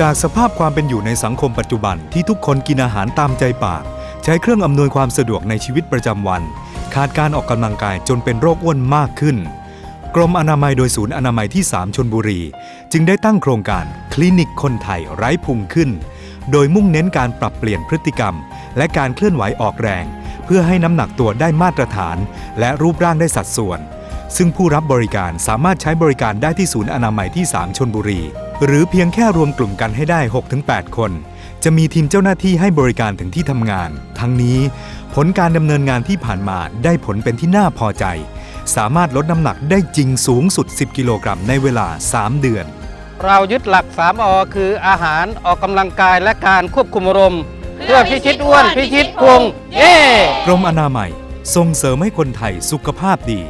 จากสภาพความเป็นอยู่ในสังคมปัจจุบันที่ทุกคนกินอาหารตามใจปาก ใช้เครื่องอำนวยความสะดวกในชีวิตประจำวัน ขาดการออกกำลังกายจนเป็นโรคอ้วนมากขึ้น กรมอนามัยโดยศูนย์อนามัยที่ 3 ชนบุรี จึงได้ตั้งโครงการคลินิกคนไทยไร้พุงขึ้น โดยมุ่งเน้นการปรับเปลี่ยนพฤติกรรม และการเคลื่อนไหวออกแรง เพื่อให้น้ำหนักตัวได้มาตรฐาน และรูปร่างได้สัดส่วน ซึ่งผู้รับบริการสามารถใช้บริการได้ที่ศูนย์อนามัยที่ 3 ชนบุรี หรือเพียงแค่รวมกลุ่มกันให้ได้ 6-8 คน จะมีทีมเจ้าหน้าที่ให้บริการถึงที่ทำงาน ทั้งนี้ ผลการดำเนินงานที่ผ่านมาได้ผลเป็นที่น่าพอใจ สามารถลดน้ำหนักได้จริงสูงสุด 10 กิโลกรัมในเวลา 3 เดือน เรายึดหลัก 3 อ คืออาหารออกกำลังกายและการควบคุมอารมณ์เพื่อพิชิตอ้วนพิชิตพุงเย้กรมอนามัยส่งเสริมให้คนไทยสุขภาพดี